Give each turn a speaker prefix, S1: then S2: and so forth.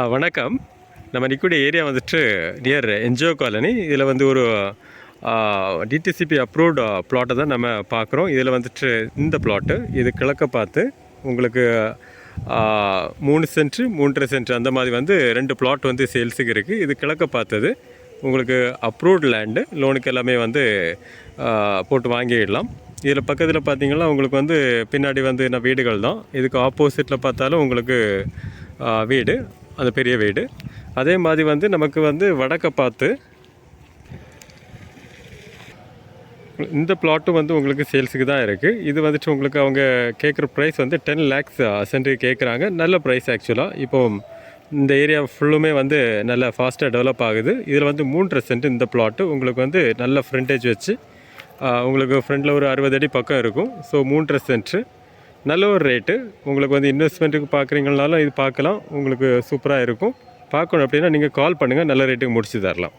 S1: ஆ வணக்கம். நம்ம நிற்கக்கூடிய ஏரியா வந்துட்டு நியர் என்ஜிஓ காலனி. இதில் வந்து ஒரு டிடிசிபி அப்ரூவ்டு பிளாட்டை தான் நம்ம பார்க்குறோம் இதில் வந்துட்டு இந்த பிளாட்டு இது கிழக்க பார்த்து உங்களுக்கு மூணு சென்ட்ரு மூன்றரை சென்ட்ரு அந்த மாதிரி வந்து ரெண்டு பிளாட் வந்து சேல்ஸுக்கு இருக்குது இது கிழக்க பார்த்தது. உங்களுக்கு அப்ரூவ்டு லேண்டு லோனுக்கு எல்லாமே வந்து போட்டு வாங்கிடலாம். இதில் பக்கத்தில் பார்த்தீங்கன்னா உங்களுக்கு வந்து பின்னாடி வந்து என்ன வீடுகள் தான். இதுக்கு ஆப்போசிட்டில் பார்த்தாலும் உங்களுக்கு வீடு அந்த பெரிய வீடு. அதே மாதிரி வந்து நமக்கு வந்து வடக்க பார்த்து இந்த பிளாட்டும் வந்து உங்களுக்கு சேல்ஸுக்கு தான் இருக்குது இது வந்துட்டு உங்களுக்கு அவங்க கேட்குற ப்ரைஸ் வந்து டென் லேக்ஸ் சென்ட்டு கேட்குறாங்க நல்ல ப்ரைஸ் ஆக்சுவலாக இப்போ இந்த ஏரியா ஃபுல்லுமே வந்து நல்ல ஃபாஸ்ட்டாக டெவலப் ஆகுது. இதில் வந்து மூன்றரை சென்ட் இந்த பிளாட்டு உங்களுக்கு வந்து நல்ல ஃப்ரண்டேஜ் வச்சு உங்களுக்கு ஃப்ரண்டில் ஒரு அறுபது அடி பக்கம் இருக்கும். ஸோ மூன்றரை சென்ட்டு நல்ல ஒரு ரேட்டு உங்களுக்கு வந்து இன்வெஸ்ட்மெண்ட்டுக்கு பார்க்குறீங்கனாலும் இது பார்க்கலாம். உங்களுக்கு சூப்பராக இருக்கும். பார்க்கணும் அப்படின்னா நீங்கள் கால் பண்ணுங்கள் நல்ல ரேட்டுக்கு முடிச்சு தரலாம்.